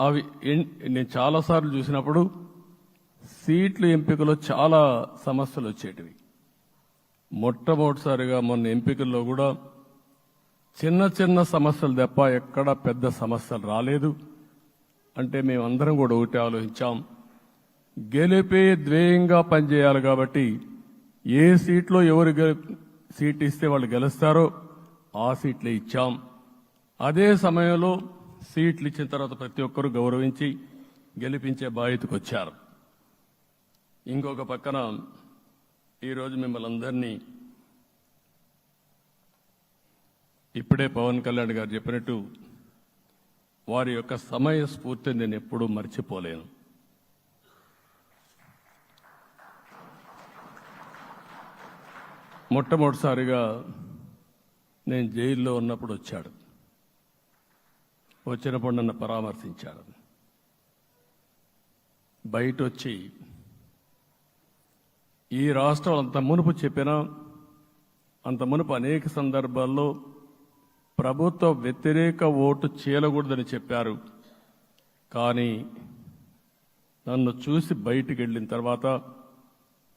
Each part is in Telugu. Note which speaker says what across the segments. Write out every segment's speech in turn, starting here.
Speaker 1: అవి నేను చాలాసార్లు చూసినప్పుడు సీట్లు ఎంపికలో చాలా సమస్యలు వచ్చేటివి. మొట్టమొదటిసారిగా మొన్న ఎంపికల్లో కూడా చిన్న చిన్న సమస్యలు తప్ప ఎక్కడ పెద్ద సమస్యలు రాలేదు. అంటే మేమందరం కూడా ఒకటి ఆలోచించాం. గెలిపే ద్వేయంగా పనిచేయాలి కాబట్టి ఏ సీట్లో ఎవరు సీట్ ఇస్తే వాళ్ళు గెలుస్తారో ఆ సీట్లే ఇచ్చాం. అదే సమయంలో సీట్లు ఇచ్చిన తర్వాత ప్రతి ఒక్కరూ గౌరవించి గెలిపించే బాధ్యతకు వచ్చారు. ఇంకొక పక్కన ఈరోజు మిమ్మల్ని అందరినీ ఇప్పుడే పవన్ కళ్యాణ్ గారు చెప్పినట్టు వారి యొక్క సమయ స్ఫూర్తిని నేను ఎప్పుడూ మర్చిపోలేను. మొట్టమొదటిసారిగా నేను జైల్లో ఉన్నప్పుడు వచ్చాడు. వచ్చినప్పుడు నన్ను పరామర్శించారు. బయట వచ్చి ఈ రాష్ట్రం అంత మునుపు చెప్పిన అంత మునుపు అనేక సందర్భాల్లో ప్రభుత్వ వ్యతిరేక ఓటు చేయకూడదని చెప్పారు. కానీ నన్ను చూసి బయటికి వెళ్ళిన తర్వాత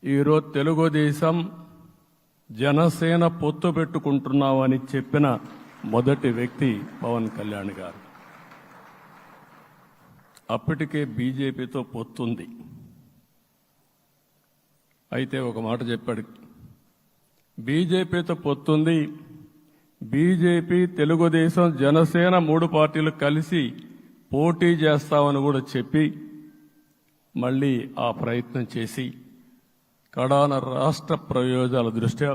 Speaker 1: ఈరోజు తెలుగుదేశం జనసేన పొత్తు పెట్టుకుంటున్నామని చెప్పిన మొదటి వ్యక్తి పవన్ కళ్యాణ్ గారు. అప్పటికే బీజేపీతో పొత్తుంది. అయితే ఒక మాట చెప్పాడు. బీజేపీతో పొత్తుంది. బీజేపీ తెలుగుదేశం జనసేన మూడు పార్టీలు కలిసి పోటీ చేస్తామని కూడా చెప్పి మళ్ళీ ఆ ప్రయత్నం చేసి కడాన రాష్ట్ర ప్రయోజనాల దృష్ట్యా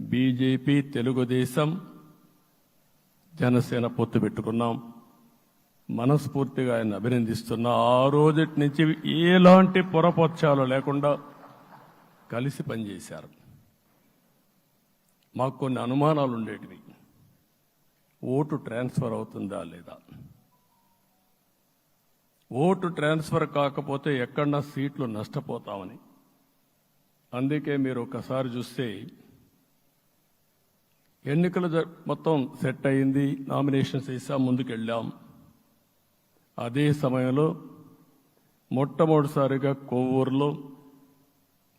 Speaker 1: బీజేపీ తెలుగుదేశం జనసేన పొత్తు పెట్టుకున్నాం. మనస్ఫూర్తిగా ఆయన అభినందిస్తున్నా. ఆ రోజటి నుంచి ఎలాంటి పొరపక్షాలు లేకుండా కలిసి పనిచేశారు. మాకు కొన్ని అనుమానాలు ఉండేటివి. ఓటు ట్రాన్స్ఫర్ అవుతుందా లేదా? ఓటు ట్రాన్స్ఫర్ కాకపోతే ఎక్కడన్నా సీట్లు నష్టపోతామని. అందుకే మీరు ఒకసారి చూస్తే ఎన్నికలు మొత్తం సెట్ అయింది నామినేషన్స్ వేసాం ముందుకెళ్ళాం. అదే సమయంలో మొట్టమొదటిసారిగా కొవ్వూరులో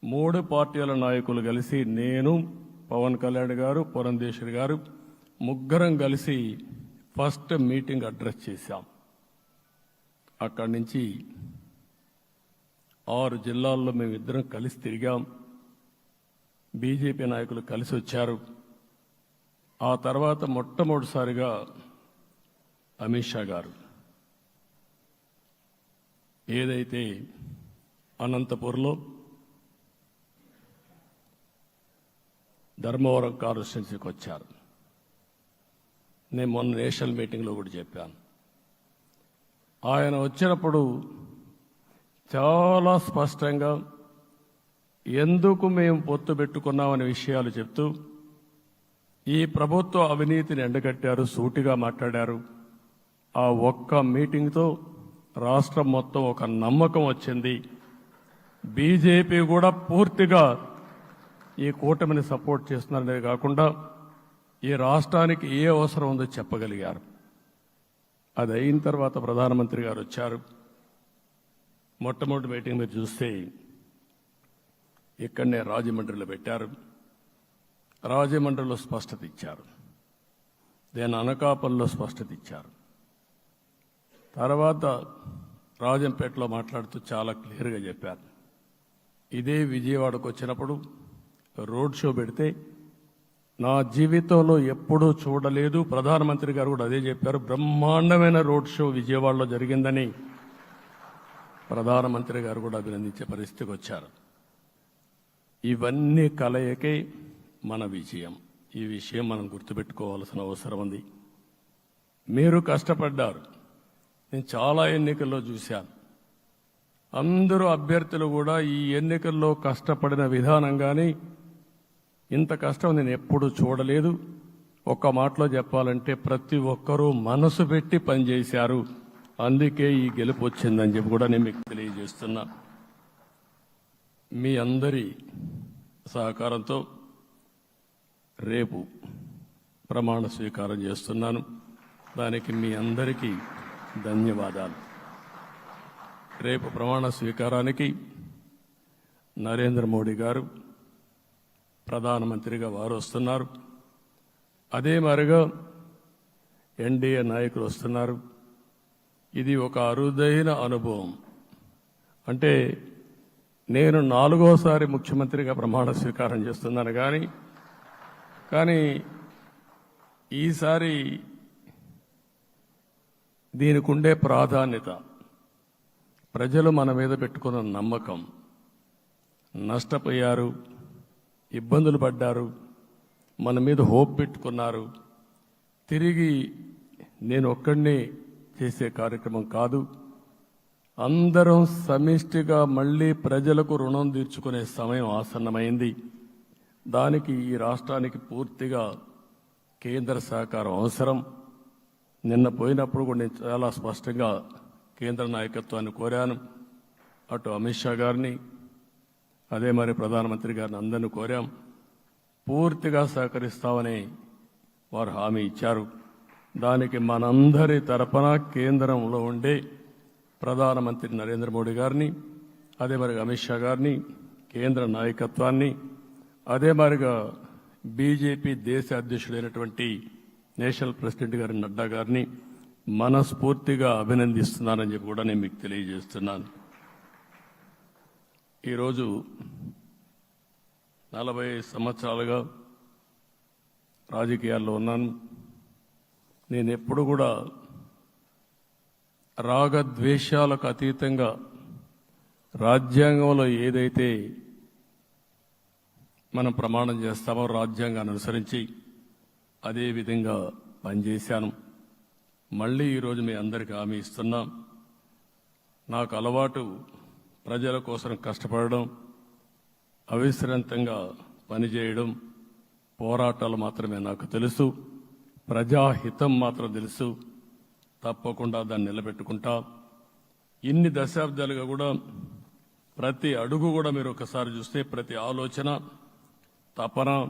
Speaker 1: మూడు పార్టీల నాయకులు కలిసి నేను పవన్ కళ్యాణ్ గారు పురంధేశ్వరి గారు ముగ్గురం కలిసి ఫస్ట్ మీటింగ్ అడ్రస్ చేశాం. అక్కడి నుంచి ఆరు జిల్లాల్లో మేమిద్దరం కలిసి తిరిగాం. బీజేపీ నాయకులు కలిసి వచ్చారు. ఆ తర్వాత మొట్టమొదటిసారిగా అమిత్ షా గారు. ఏదైతే అనంతపూర్లో ధర్మవరం కాన్స్టిట్యున్సీకి వచ్చారు. నేను మొన్న నేషనల్ మీటింగ్లో కూడా చెప్పాను. ఆయన వచ్చినప్పుడు చాలా స్పష్టంగా ఎందుకు మేము పొత్తు పెట్టుకున్నామనే విషయాలు చెప్తూ ఈ ప్రభుత్వ అవినీతిని ఎండగట్టారు సూటిగా మాట్లాడారు. ఆ ఒక్క మీటింగ్తో రాష్ట్రం మొత్తం ఒక నమ్మకం వచ్చింది. బీజేపీ కూడా పూర్తిగా ఈ కూటమిని సపోర్ట్ చేస్తున్నారనే కాకుండా ఈ రాష్ట్రానికి ఏ అవసరం ఉందో చెప్పగలిగారు. అది అయిన తర్వాత ప్రధానమంత్రి గారు వచ్చారు. మొట్టమొదటి మీటింగ్ మీరు చూస్తే ఇక్కడనే రాజమండ్రిలో పెట్టారు. రాజమండ్రిలో స్పష్టత ఇచ్చారు. దేని అనకాపల్లో స్పష్టత ఇచ్చారు. తర్వాత రాజంపేటలో మాట్లాడుతూ చాలా క్లియర్గా చెప్పారు. ఇదే విజయవాడకు వచ్చినప్పుడు రోడ్ షో పెడితే నా జీవితంలో ఎప్పుడూ చూడలేదు. ప్రధానమంత్రి గారు కూడా అదే చెప్పారు. బ్రహ్మాండమైన రోడ్ షో విజయవాడలో జరిగిందని ప్రధానమంత్రి గారు కూడా అభినందించే పరిస్థితికి వచ్చారు. ఇవన్నీ కలయికే మన విజయం. ఈ విషయం మనం గుర్తుపెట్టుకోవాల్సిన అవసరం ఉంది. మీరు కష్టపడ్డారు. నేను చాలా ఎన్నికల్లో చూశాను. అందరూ అభ్యర్థులు కూడా ఈ ఎన్నికల్లో కష్టపడిన విధానం కానీ ఇంత కష్టం నేను ఎప్పుడూ చూడలేదు. ఒక్క మాటలో చెప్పాలంటే ప్రతి ఒక్కరూ మనసు పెట్టి పనిచేశారు. అందుకే ఈ గెలుపు వచ్చిందని చెప్పి కూడా నేను మీకు తెలియజేస్తున్నా. మీ అందరి సహకారంతో రేపు ప్రమాణ స్వీకారం చేస్తున్నాను. దానికి మీ అందరికీ ధన్యవాదాలు. రేపు ప్రమాణ స్వీకారానికి నరేంద్ర మోడీ గారు ప్రధానమంత్రిగా వారు వస్తున్నారు. అదే మరిగా ఎన్డీఏ నాయకులు వస్తున్నారు. ఇది ఒక అరుదైన అనుభవం. అంటే నేను నాలుగోసారి ముఖ్యమంత్రిగా ప్రమాణ స్వీకారం చేస్తున్నాను కానీ కానీ ఈసారి దీనికి ఉండే ప్రాధాన్యత. ప్రజలు మన మీద పెట్టుకున్న నమ్మకం. నష్టపోయారు ఇబ్బందులు పడ్డారు మన మీద హోప్ పెట్టుకున్నారు. తిరిగి నేను ఒక్కడినే చేసే కార్యక్రమం కాదు. అందరం సమిష్టిగా మళ్ళీ ప్రజలకు రుణం తీర్చుకునే సమయం ఆసన్నమైంది. దానికి ఈ రాష్ట్రానికి పూర్తిగా కేంద్ర సహకారం అవసరం. నిన్న పోయినప్పుడు కూడా నేను చాలా స్పష్టంగా కేంద్ర నాయకత్వాన్ని కోరాను. అటు అమిత్ షా గారిని అదే మరి ప్రధానమంత్రి గారిని అందరిని కోరాం. పూర్తిగా సహకరిస్తామని వారు హామీ ఇచ్చారు. దానికి మనందరి తరపున కేంద్రంలో ఉండే ప్రధానమంత్రి నరేంద్ర మోడీ గారిని అదే మరి అమిత్ షా గారిని కేంద్ర నాయకత్వాన్ని అదే మరిగా బీజేపీ దేశ అధ్యక్షుడైనటువంటి నేషనల్ ప్రెసిడెంట్ గారి నడ్డా గారిని మనస్ఫూర్తిగా అభినందిస్తున్నానని చెప్పి కూడా నేను మీకు తెలియజేస్తున్నాను. ఈరోజు నలభై సంవత్సరాలుగా రాజకీయాల్లో ఉన్నాను. నేను ఎప్పుడు కూడా రాగద్వేషాలకు అతీతంగా రాజ్యాంగంలో ఏదైతే మనం ప్రమాణం చేస్తామో రాజ్యాంగాన్ని అనుసరించి అదే విధంగా పనిచేశాను. మళ్ళీ ఈరోజు మీ అందరికీ హామీ ఇస్తున్నాం. నాకు అలవాటు ప్రజల కోసం కష్టపడడం అవిశ్రాంతంగా పనిచేయడం పోరాటాలు మాత్రమే నాకు తెలుసు. ప్రజాహితం మాత్రం తెలుసు. తప్పకుండా దాన్ని నిలబెట్టుకుంటా. ఇన్ని దశాబ్దాలుగా కూడా ప్రతి అడుగు కూడా మీరు ఒకసారి చూస్తే ప్రతి ఆలోచన తపన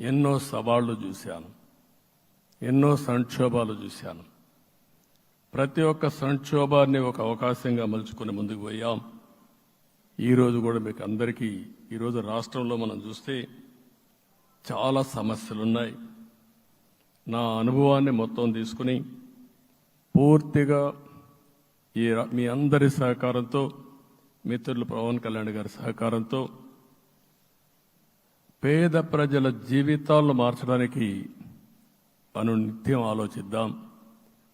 Speaker 1: ఎన్నో సవాళ్ళు చూశాను. ఎన్నో సంక్షోభాలు చూశాను. ప్రతి ఒక్క సంక్షోభాన్ని ఒక అవకాశంగా మలుచుకుని ముందుకు పోయాం. ఈరోజు కూడా మీకు అందరికీ ఈరోజు రాష్ట్రంలో మనం చూస్తే చాలా సమస్యలున్నాయి. నా అనుభవాన్ని మొత్తం తీసుకుని పూర్తిగా ఈ మీ అందరి సహకారంతో మిత్రులు పవన్ కళ్యాణ్ గారి సహకారంతో పేద ప్రజల జీవితాలను మార్చడానికి మనం నిత్యం ఆలోచిద్దాం.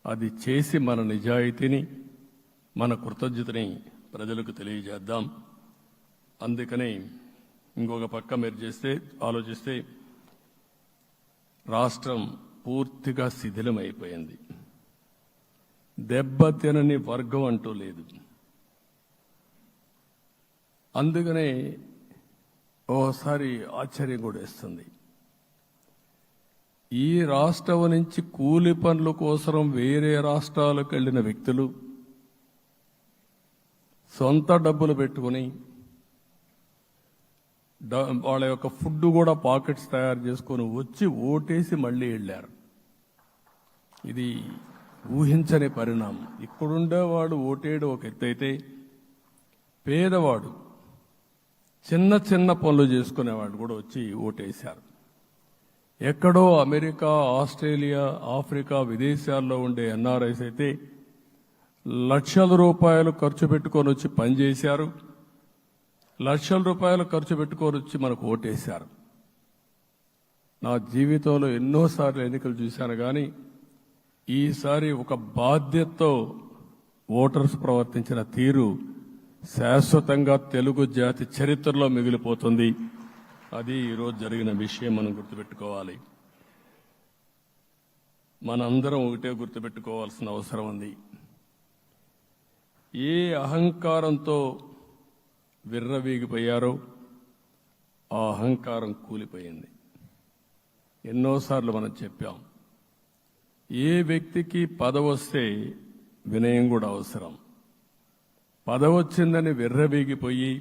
Speaker 1: అది చేసి మన నిజాయితీని మన కృతజ్ఞతని ప్రజలకు తెలియజేద్దాం. అందుకని ఇంకొక పక్క మీరు చేస్తే ఆలోచిస్తే రాష్ట్రం పూర్తిగా శిథిలమైపోయింది. దెబ్బతినని వర్గం అంటూ లేదు. అందుకనే ఓసారి ఆశ్చర్యం కూడా ఇస్తుంది ఈ రాష్ట్రం నుంచి కూలి పనుల కోసం వేరే రాష్ట్రాలకు వెళ్ళిన వ్యక్తులు సొంత డబ్బులు పెట్టుకుని డ- వాళ్ళ యొక్క ఫుడ్ కూడా పాకెట్స్ తయారు చేసుకొని వచ్చి ఓటేసి మళ్ళీ వెళ్ళారు. ఇది ఊహించని పరిణామం. ఇక్కడుండేవాడు ఓటేడు ఒక ఎత్తైతే పేదవాడు చిన్న చిన్న పనులు చేసుకునేవాడు కూడా వచ్చి ఓటేశారు. ఎక్కడో అమెరికా ఆస్ట్రేలియా ఆఫ్రికా విదేశాల్లో ఉండే ఎన్ఆర్ఐస్ అయితే లక్షల రూపాయలు ఖర్చు పెట్టుకొని వచ్చి పనిచేశారు లక్షల రూపాయలు ఖర్చు పెట్టుకొని వచ్చి మనకు ఓటేశారు. నా జీవితంలో ఎన్నోసార్లు ఎన్నికలు చూశాను కానీ ఈసారి ఒక బాధ్యతతో ఓటర్స్ ప్రవర్తించిన తీరు శాశ్వతంగా తెలుగు జాతి చరిత్రలో మిగిలిపోతుంది. అది ఈరోజు జరిగిన విషయం మనం గుర్తుపెట్టుకోవాలి. మనందరం ఒకటే గుర్తుపెట్టుకోవాల్సిన అవసరం ఉంది. ఏ అహంకారంతో విర్రవీగిపోయారో ఆ అహంకారం కూలిపోయింది. ఎన్నోసార్లు మనం చెప్పాం. ఏ వ్యక్తికి పదవొస్తే వినయం కూడా అవసరం. పదవచ్చిందని విర్రవీగిపోయి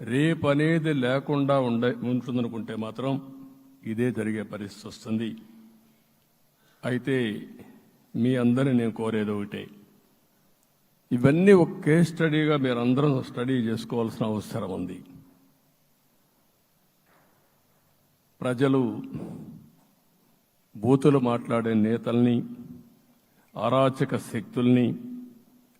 Speaker 1: రేపనేది లేకుండా ఉండ ఉంటుందనుకుంటే మాత్రం ఇదే జరిగే పరిస్థితి వస్తుంది అయితే మీ అందరిని నేను కోరేది ఒకటే. ఇవన్నీ ఒక కేస్ స్టడీగా మీరందరం స్టడీ చేసుకోవాల్సిన అవసరం ఉంది. ప్రజలు బూతులు మాట్లాడే నేతల్ని అరాచక శక్తుల్ని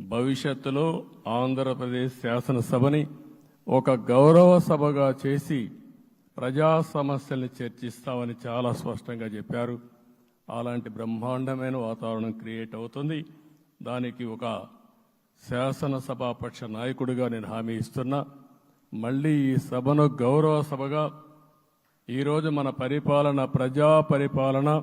Speaker 1: భవిష్యత్తులో ఆంధ్రప్రదేశ్ శాసనసభని ఒక గౌరవ సభగా చేసి ప్రజా సమస్యల్ని చర్చిస్తామని చాలా స్పష్టంగా చెప్పారు. అలాంటి బ్రహ్మాండమైన వాతావరణం క్రియేట్ అవుతుంది. దానికి ఒక శాసనసభాపక్ష నాయకుడిగా నేను హామీ ఇస్తున్నా. మళ్ళీ ఈ సభను గౌరవ సభగా ఈరోజు మన పరిపాలన ప్రజా పరిపాలన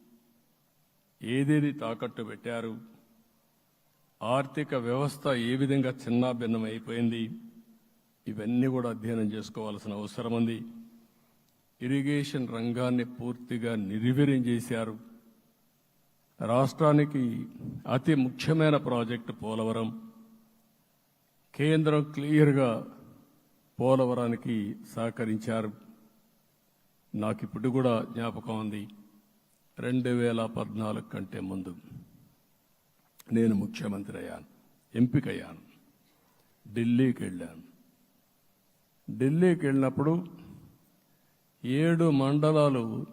Speaker 1: ఏదేది తాకట్టు పెట్టారు? ఆర్థిక వ్యవస్థ ఏ విధంగా చిన్నాభిన్నం అయిపోయింది ఇవన్నీ కూడా అధ్యయనం చేసుకోవాల్సిన అవసరం ఉంది. ఇరిగేషన్ రంగాన్ని పూర్తిగా నిర్వీర్యం చేశారు. రాష్ట్రానికి అతి ముఖ్యమైన ప్రాజెక్టు పోలవరం. కేంద్రం క్లియర్గా పోలవరానికి సహకరించారు. నాకు ఇప్పుడు కూడా జ్ఞాపకం ఉంది. రెండు వేల పద్నాలుగు కంటే ముందు నేను ముఖ్యమంత్రి అయ్యాను ఎంపికయ్యాను ఢిల్లీకి వెళ్ళాను. ఢిల్లీకి వెళ్ళినప్పుడు ఏడు మండలాలు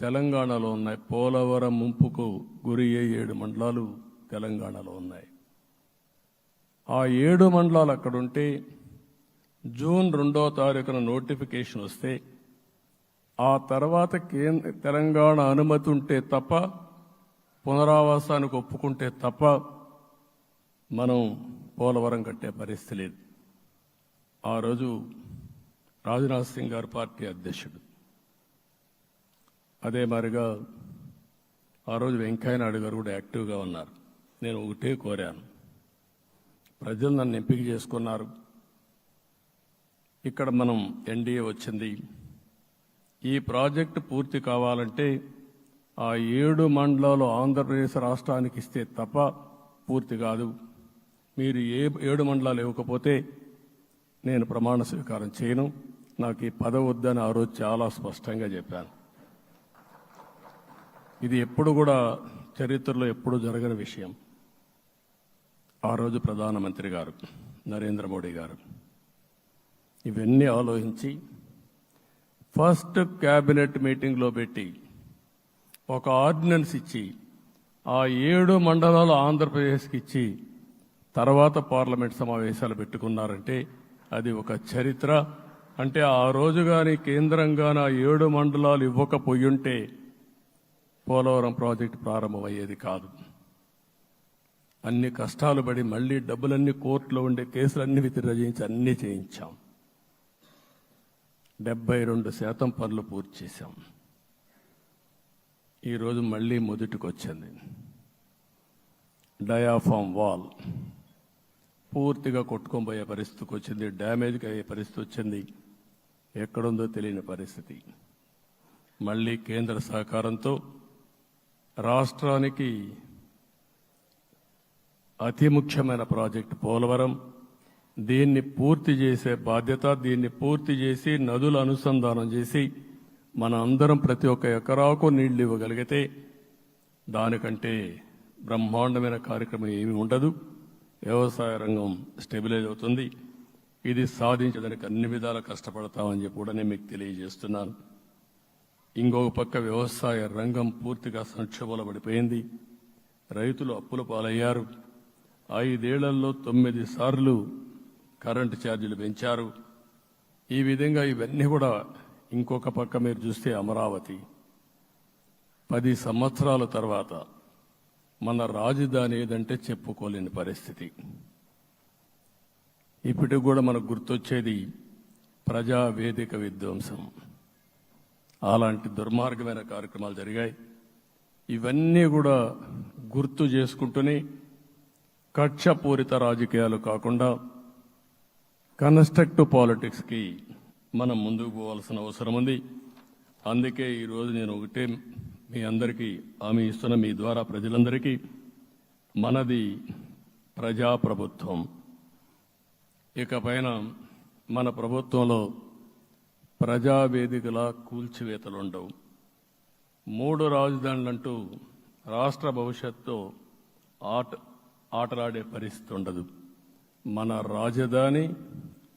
Speaker 1: తెలంగాణలో ఉన్నాయి. పోలవరం ముంపుకు గురి అయ్యే ఏడు మండలాలు తెలంగాణలో ఉన్నాయి. ఆ ఏడు మండలాలు అక్కడుంటే జూన్ రెండో తారీఖున నోటిఫికేషన్ వస్తే ఆ తర్వాత కేంద్ర తెలంగాణ అనుమతి ఉంటే తప్ప పునరావాసానికి ఒప్పుకుంటే తప్ప మనం పోలవరం కట్టే పరిస్థితి లేదు. ఆ రోజు రాజ్నాథ్ సింగ్ గారు పార్టీ అధ్యక్షుడు. అదే మరిగా ఆ రోజు వెంకయ్యనాయుడు గారు కూడా యాక్టివ్గా ఉన్నారు. నేను ఒకటే కోరాను. ప్రజలు నన్ను ఎంపిక చేసుకున్నారు. ఇక్కడ మనం ఎన్డీఏ వచ్చింది. ఈ ప్రాజెక్టు పూర్తి కావాలంటే ఆ ఏడు మండలాలు ఆంధ్రప్రదేశ్ రాష్ట్రానికి ఇస్తే తప్ప పూర్తి కాదు. మీరు ఏ ఏడు మండలాలు ఇవ్వకపోతే నేను ప్రమాణ స్వీకారం చేయను. నాకు ఈ పదవి వద్దని ఆ రోజు చాలా స్పష్టంగా చెప్పాను. ఇది ఎప్పుడు కూడా చరిత్రలో ఎప్పుడు జరగని విషయం. ఆ రోజు ప్రధానమంత్రి గారు నరేంద్ర మోడీ గారు ఇవన్నీ ఆలోచించి ఫస్ట్ క్యాబినెట్ మీటింగ్లో పెట్టి ఒక ఆర్డినెన్స్ ఇచ్చి ఆ ఏడు మండలాలు ఆంధ్రప్రదేశ్కి ఇచ్చి తర్వాత పార్లమెంట్ సమావేశాలు పెట్టుకున్నారంటే అది ఒక చరిత్ర. అంటే ఆ రోజు కానీ కేంద్రంగాన ఏడు మండలాలు ఇవ్వకపోయుంటే పోలవరం ప్రాజెక్టు ప్రారంభమయ్యేది కాదు. అన్ని కష్టాలు పడి మళ్ళీ డబ్బులన్నీ కోర్టులో ఉండే కేసులన్నీ విత్డ్రా చేయించి అన్నీ చేయించాం. డెబ్బై రెండు శాతం పనులు పూర్తి చేశాం. ఈరోజు మళ్ళీ మొదటికి వచ్చింది డయాఫామ్ వాల్ పూర్తిగా కొట్టుకొని పోయే పరిస్థితికి వచ్చింది డ్యామేజ్కి అయ్యే పరిస్థితి వచ్చింది ఎక్కడుందో తెలియని పరిస్థితి. మళ్ళీ కేంద్ర సహకారంతో రాష్ట్రానికి అతి ముఖ్యమైన ప్రాజెక్టు పోలవరం దీన్ని పూర్తి చేసే బాధ్యత దీన్ని పూర్తి చేసి నదుల అనుసంధానం చేసి మన అందరం ప్రతి ఒక్క ఎకరాకు నీళ్ళు ఇవ్వగలిగితే దానికంటే బ్రహ్మాండమైన కార్యక్రమం ఏమీ ఉండదు. వ్యవసాయ రంగం స్టెబిలైజ్ అవుతుంది. ఇది సాధించడానికి అన్ని విధాలా కష్టపడతామని చెప్పి కూడా నేను మీకు తెలియజేస్తున్నాను. ఇంకొక పక్క వ్యవసాయ రంగం పూర్తిగా సంక్షోభంలో పడిపోయింది. రైతులు అప్పుల పాలయ్యారు. ఐదేళ్ళలో తొమ్మిది సార్లు కరెంటు ఛార్జీలు పెంచారు. ఈ విధంగా ఇవన్నీ కూడా ఇంకొక పక్క మీరు చూస్తే అమరావతి. పది సంవత్సరాల తర్వాత మన రాజధాని ఏదంటే చెప్పుకోలేని పరిస్థితి. ఇప్పటికి కూడా మనకు గుర్తొచ్చేది ప్రజా వేదిక విధ్వంసం. అలాంటి దుర్మార్గమైన కార్యక్రమాలు జరిగాయి. ఇవన్నీ కూడా గుర్తు చేసుకుంటూనే కక్షపూరిత రాజకీయాలు కాకుండా కన్స్ట్రక్టివ్ పాలిటిక్స్కి మనం ముందుకు పోవాల్సిన అవసరం ఉంది. అందుకే ఈరోజు నేను ఒకటే మీ అందరికీ హామీ ఇస్తున్న మీ ద్వారా ప్రజలందరికీ మనది ప్రజాప్రభుత్వం. ఇకపైన మన ప్రభుత్వంలో ప్రజావేదికల కూల్చివేతలు ఉండవు మూడు రాజధానులంటూ రాష్ట్ర భవిష్యత్తు ఆట ఆటలాడే పరిస్థితి ఉండదు. మన రాజధాని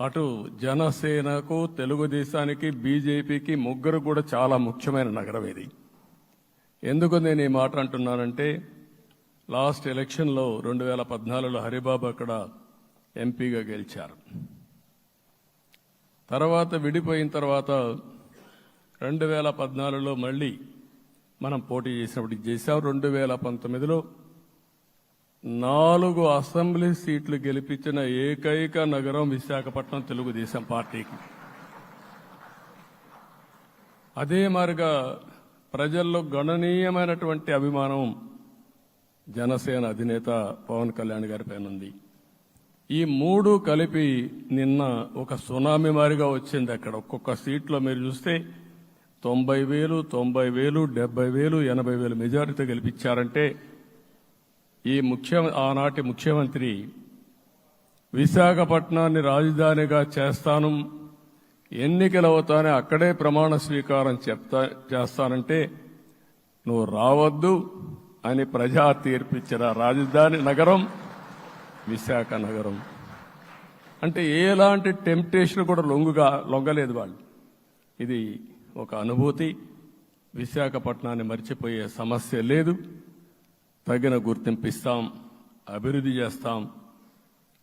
Speaker 1: అటు జనసేనకు తెలుగుదేశానికి బీజేపీకి ముగ్గురు కూడా చాలా ముఖ్యమైన నగరం ఇది. ఎందుకు నేను ఈ మాట అంటున్నానంటే లాస్ట్ ఎలక్షన్లో రెండు వేల పద్నాలుగులో హరిబాబు అక్కడ ఎంపీగా గెలిచారు. తర్వాత విడిపోయిన తర్వాత రెండు వేల పద్నాలుగులో మళ్ళీ మనం పోటీ చేసినప్పుడు చేశాం. రెండు వేల పంతొమ్మిదిలో నాలుగు అసెంబ్లీ సీట్లు గెలిపించిన ఏకైక నగరం విశాఖపట్నం తెలుగుదేశం పార్టీకి. అదే మారిగా ప్రజల్లో గణనీయమైనటువంటి అభిమానం జనసేన అధినేత పవన్ కళ్యాణ్ గారి పైన ఉంది. ఈ మూడు కలిపి నిన్న ఒక సునామీ మారిగా వచ్చింది అక్కడ. ఒక్కొక్క సీట్లో మీరు చూస్తే తొంభై వేలు తొంభై వేలు డెబ్బై వేలు ఎనభై వేలు మెజారిటీ గెలిపించారంటే ఈ ముఖ్య ఆనాటి ముఖ్యమంత్రి విశాఖపట్నాన్ని రాజధానిగా చేస్తాను ఎన్నికలు అవుతానే అక్కడే ప్రమాణ స్వీకారం చెప్తా చేస్తానంటే నువ్వు రావద్దు అని ప్రజా తీర్పిచ్చిన రాజధాని నగరం విశాఖ నగరం. అంటే ఎలాంటి టెంప్టేషన్ కూడా లొంగుగా లొంగలేదు వాళ్ళు. ఇది ఒక అనుభూతి. విశాఖపట్నాన్ని మర్చిపోయే సమస్య లేదు. తగిన గుర్తింపు ఇస్తాం అభివృద్ధి చేస్తాం.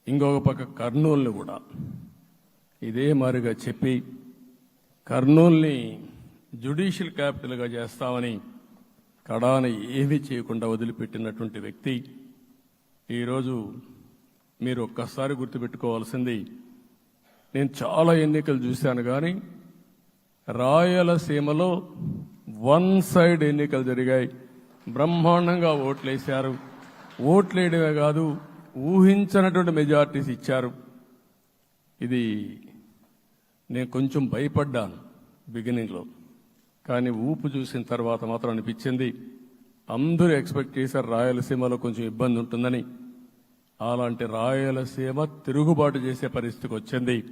Speaker 1: ఇంకొక పక్క కర్నూలుని కూడా. ఇదే మారిగా చెప్పి కర్నూల్ని జ్యుడిషియల్ క్యాపిటల్గా చేస్తామని కడాన ఏమీ చేయకుండా వదిలిపెట్టినటువంటి వ్యక్తి ఈరోజు మీరు ఒక్కసారి గుర్తుపెట్టుకోవాల్సింది నేను చాలా ఎన్నికలు చూశాను కానీ రాయలసీమలో వన్ సైడ్ ఎన్నికలు జరిగాయి. బ్రహ్మాండంగా ఓట్లేశారు. ఓట్లేయడమే కాదు ఊహించినటువంటి మెజార్టీస్ ఇచ్చారు. ఇది నేను కొంచెం భయపడ్డాను బిగినింగ్లో. కానీ ఊపు చూసిన తర్వాత మాత్రం అనిపించింది అందరూ ఎక్స్పెక్ట్ చేశారు రాయలసీమలో కొంచెం ఇబ్బంది ఉంటుందని. అలాంటి రాయలసీమ తిరుగుబాటు చేసే పరిస్థితికి వచ్చింది.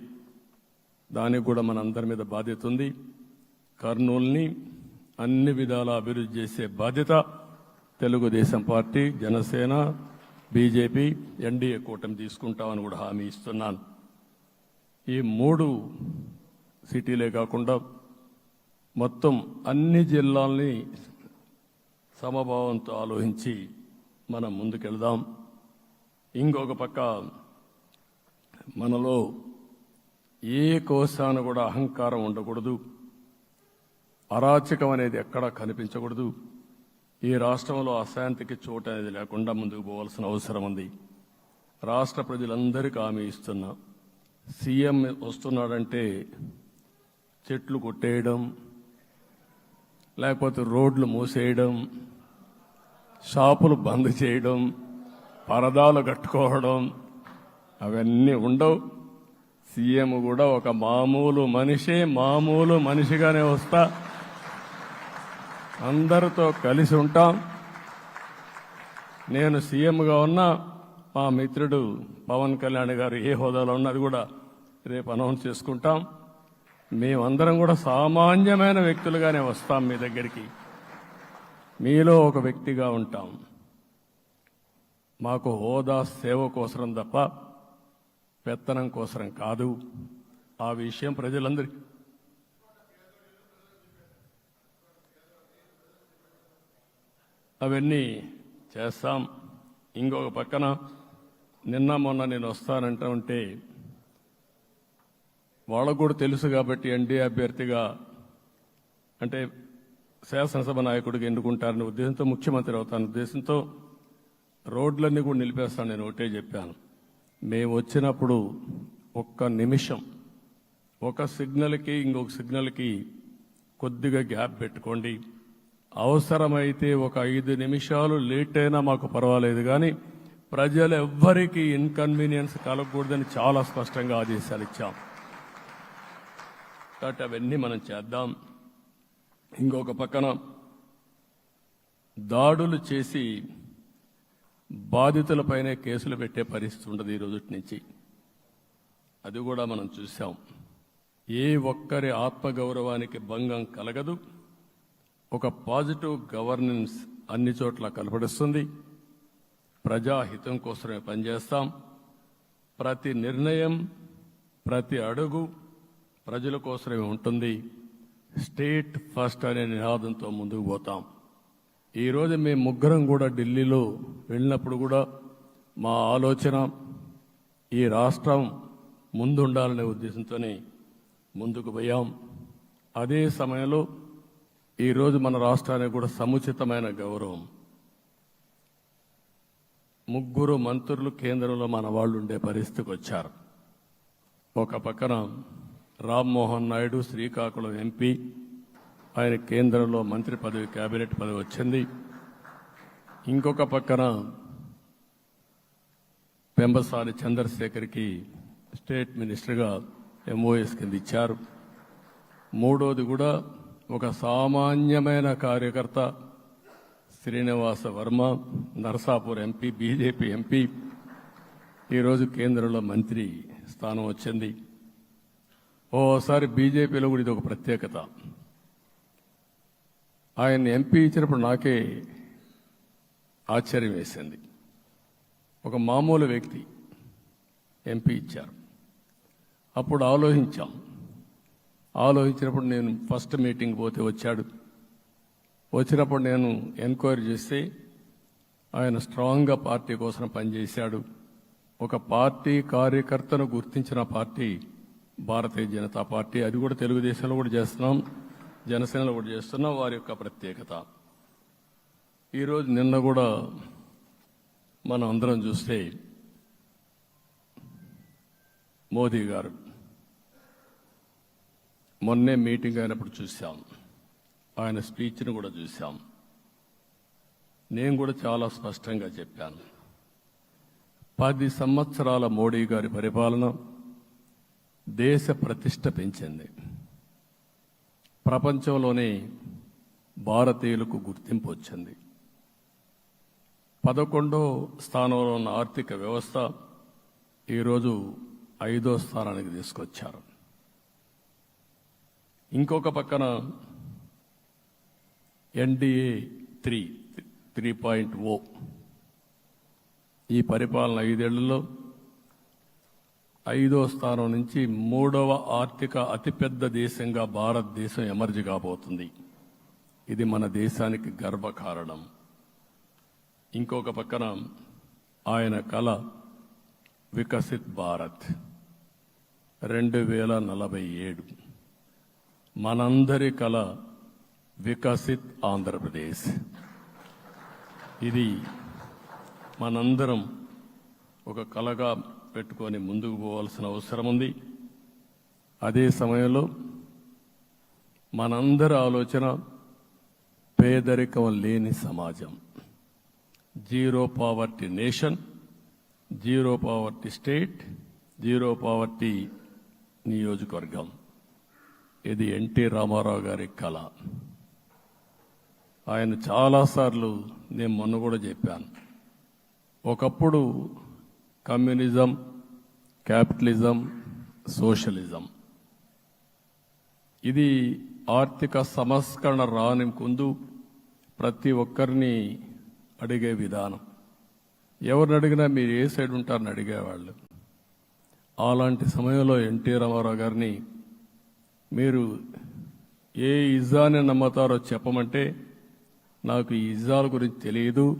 Speaker 1: దానికి కూడా మన అందరి మీద బాధ్యత ఉంది. కర్నూల్ని అన్ని విధాలా అభివృద్ధి చేసే బాధ్యత Telugu Desam party Janasena BJP NDA కూటమి తీసుకుంటామని కూడా హామీ ఇస్తున్నాను. ఈ మూడు సిటీలే కాకుండా మొత్తం అన్ని జిల్లాల్ని సమభావంతో ఆలోచించి మనం ముందుకెళ్దాం. ఇంకొక పక్క మనలో ఏ కోశాన కూడా అహంకారం ఉండకూడదు. అరాచకం అనేది ఎక్కడా కనిపించకూడదు. ఈ రాష్ట్రంలో అశాంతికి చోటు అనేది లేకుండా ముందుకు పోవాల్సిన అవసరం ఉంది. రాష్ట్ర ప్రజలందరికీ హామీ ఇస్తున్నా. సీఎం వస్తున్నాడంటే చెట్లు కొట్టేయడం లేకపోతే రోడ్లు మూసేయడం షాపులు బంద్ చేయడం పరదాలు కట్టుకోవడం అవన్నీ ఉండవు. సీఎం కూడా ఒక మామూలు మనిషే మామూలు మనిషిగానే వస్తా. అందరితో కలిసి ఉంటాం. నేను సీఎంగా ఉన్నా మా మిత్రుడు పవన్ కళ్యాణ్ గారు ఏ హోదాలో ఉన్నది కూడా రేపు అనౌన్స్ చేసుకుంటాం. మేమందరం కూడా సామాన్యమైన వ్యక్తులుగానే వస్తాం మీ దగ్గరికి. మీలో ఒక వ్యక్తిగా ఉంటాం. మాకు హోదా సేవ కోసరం తప్ప పెత్తనం కోసరం కాదు. ఆ విషయం ప్రజలందరికీ అవన్నీ చేస్తాం. ఇంకొక పక్కన నిన్న మొన్న నేను వస్తానంటా ఉంటే వాళ్ళకు కూడా తెలుసు కాబట్టి ఎన్డీఏ అభ్యర్థిగా అంటే శాసనసభ నాయకుడికి ఎన్నుకుంటారనే ఉద్దేశంతో ముఖ్యమంత్రి అవుతాను ఉద్దేశంతో రోడ్లన్నీ కూడా నిలిపేస్తాను నేను ఒకటే చెప్పాను. మేము వచ్చినప్పుడు ఒక్క నిమిషం ఒక సిగ్నల్కి ఇంకొక సిగ్నల్కి కొద్దిగా గ్యాప్ పెట్టుకోండి. అవసరమైతే ఒక ఐదు నిమిషాలు లేట్ అయినా మాకు పర్వాలేదు కానీ ప్రజలు ఎవ్వరికీ ఇన్కన్వీనియన్స్ కలగకూడదని చాలా స్పష్టంగా ఆదేశాలు ఇచ్చాం. కాబట్టి అవన్నీ మనం చేద్దాం. ఇంకొక పక్కన దాడులు చేసి బాధితులపైనే కేసులు పెట్టే పరిస్థితి ఉండదు ఈ రోజుటి నుంచి. అది కూడా మనం చూసాం ఏ ఒక్కరి ఆత్మగౌరవానికి భంగం కలగదు. ఒక పాజిటివ్ గవర్నెన్స్ అన్ని చోట్ల కనపడిస్తుంది. ప్రజాహితం కోసమే పనిచేస్తాం. ప్రతి నిర్ణయం ప్రతి అడుగు ప్రజల కోసమే ఉంటుంది. స్టేట్ ఫస్ట్ అనే నినాదంతో ముందుకు పోతాం. ఈరోజు మేము ముగ్గురం కూడా ఢిల్లీలో వెళ్ళినప్పుడు కూడా మా ఆలోచన ఈ రాష్ట్రం ముందుండాలనే ఉద్దేశంతోనే ముందుకు పోయాం. అదే సమయంలో ఈరోజు మన రాష్ట్రానికి కూడా సముచితమైన గౌరవం. ముగ్గురు మంత్రులు కేంద్రంలో మన వాళ్ళు ఉండే పరిస్థితికి వచ్చారు. ఒక పక్కన రామ్మోహన్ నాయుడు శ్రీకాకుళం ఎంపీ. ఆయన కేంద్రంలో మంత్రి పదవి కేబినెట్ పదవి వచ్చింది. ఇంకొక పక్కన పెంబసాని చంద్రశేఖర్కి స్టేట్ మినిస్టర్గా ఎంఓఎస్ కింద ఇచ్చారు. మూడోది కూడా ఒక సామాన్యమైన కార్యకర్త Srinivasa Varma Narsapur MP BJP MP. ఈరోజు కేంద్రంలో మంత్రి స్థానం వచ్చింది. ఓసారి బీజేపీలో కూడా ఇది ఒక ప్రత్యేకత. ఆయన ఎంపీ ఇచ్చినప్పుడు నాకే ఆశ్చర్యం వేసింది. ఒక మామూలు వ్యక్తి ఎంపీ ఇచ్చారు. అప్పుడు ఆలోచించాం. ఆలోచించినప్పుడు నేను ఫస్ట్ మీటింగ్ పోతే వచ్చాడు. వచ్చినప్పుడు నేను ఎంక్వైరీ చేస్తే ఆయన స్ట్రాంగ్గా పార్టీ కోసం పనిచేశాడు. ఒక పార్టీ కార్యకర్తను గుర్తించిన పార్టీ భారతీయ జనతా పార్టీ. అది కూడా తెలుగుదేశంలో కూడా చేస్తున్నాం జనసేనలో కూడా చేస్తున్నాం వారి యొక్క ప్రత్యేకత. ఈరోజు నిన్న కూడా మనం అందరం చూస్తే మోదీ గారు మొన్నే మీటింగ్ అయినప్పుడు చూశాం. ఆయన స్పీచ్ను కూడా చూశాం. నేను కూడా చాలా స్పష్టంగా చెప్పాను. పది సంవత్సరాల మోడీ గారి పరిపాలన దేశ ప్రతిష్ట పెంచింది. ప్రపంచంలోనే భారతీయులకు గుర్తింపు వచ్చింది. పదకొండో స్థానంలో ఉన్న ఆర్థిక వ్యవస్థ ఈరోజు ఐదో స్థానానికి తీసుకొచ్చారు. ఇంకొక పక్కన NDA three three point O. ఈ పరిపాలన ఐదేళ్ళలో ఐదో స్థానం నుంచి మూడవ ఆర్థిక అతిపెద్ద దేశంగా భారతదేశం ఎమర్జీ కాబోతుంది. ఇది మన దేశానికి గర్వకారణం. ఇంకొక పక్కన ఆయన కళ వికసిత్ భారత్. రెండు వేల నలభై ఏడు. మనందరి కళ వికసిత్ ఆంధ్రప్రదేశ్. ఇది మనందరం ఒక కళగా పెట్టుకొని ముందుకు పోవాల్సిన అవసరం ఉంది. అదే సమయంలో మనందరి ఆలోచన పేదరికం లేని సమాజం. Zero poverty nation zero poverty state zero poverty నియోజకవర్గం. ఇది ఎన్టీ రామారావు గారి కళ. ఆయన చాలాసార్లు నేను మొన్న కూడా చెప్పాను. ఒకప్పుడు కమ్యూనిజం క్యాపిటలిజం సోషలిజం. ఇది ఆర్థిక సంస్కరణ రాని ముందు ప్రతి ఒక్కరిని అడిగే విధానం. ఎవరిని అడిగినా మీరు ఏ సైడ్ ఉంటారని అడిగేవాళ్ళు. అలాంటి సమయంలో ఎన్టీ రామారావు గారిని మీరు ఏ ఇజాన్ని నమ్ముతారో చెప్పమంటే నాకు ఈ ఇజాల గురించి తెలియదు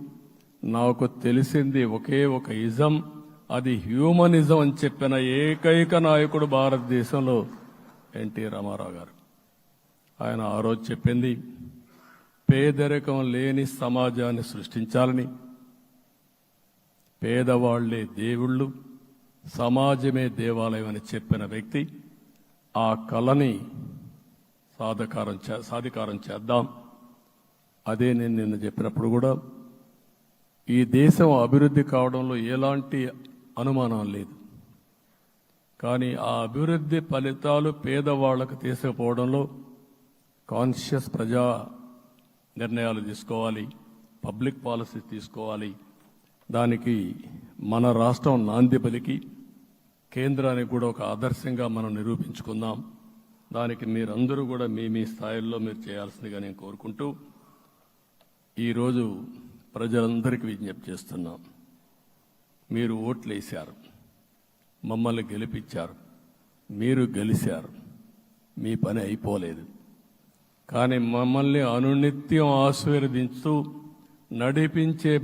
Speaker 1: నాకు తెలిసింది ఒకే ఒక ఇజం. అది హ్యూమనిజం అని చెప్పిన ఏకైక నాయకుడు భారతదేశంలో ఎన్టీ రామారావు గారు. ఆయన ఆ రోజు చెప్పింది పేదరికం లేని సమాజాన్ని సృష్టించాలని. పేదవాళ్ళే దేవుళ్ళు సమాజమే దేవాలయం అని చెప్పిన వ్యక్తి ఆ కళని సాధకారం చే- సాధికారం చేద్దాం. అదే నేను నిన్న చెప్పినప్పుడు కూడా ఈ దేశం అభివృద్ధి కావడంలో ఎలాంటి అనుమానం లేదు. కానీ ఆ అభివృద్ధి ఫలితాలు పేదవాళ్ళకు తీసుకుపోవడంలో కాన్షియస్ ప్రజా నిర్ణయాలు తీసుకోవాలి పబ్లిక్ పాలసీ తీసుకోవాలి. దానికి మన రాష్ట్రం నాంది పలికి. కేంద్రానికి కూడా ఒక ఆదర్శంగా మనం నిరూపించుకుందాం. దానికి మీరందరూ కూడా మీ మీ స్థాయిల్లో మీరు చేయాల్సిందిగా నేను కోరుకుంటూ ఈరోజు ప్రజలందరికీ విజ్ఞప్తి చేస్తున్నాం. మీరు ఓట్లు వేశారు మమ్మల్ని గెలిపించారు. మీరు గెలిచారు మీ పని అయిపోలేదు. కానీ మమ్మల్ని అనునిత్యం ఆశీర్వదించు నడిపించే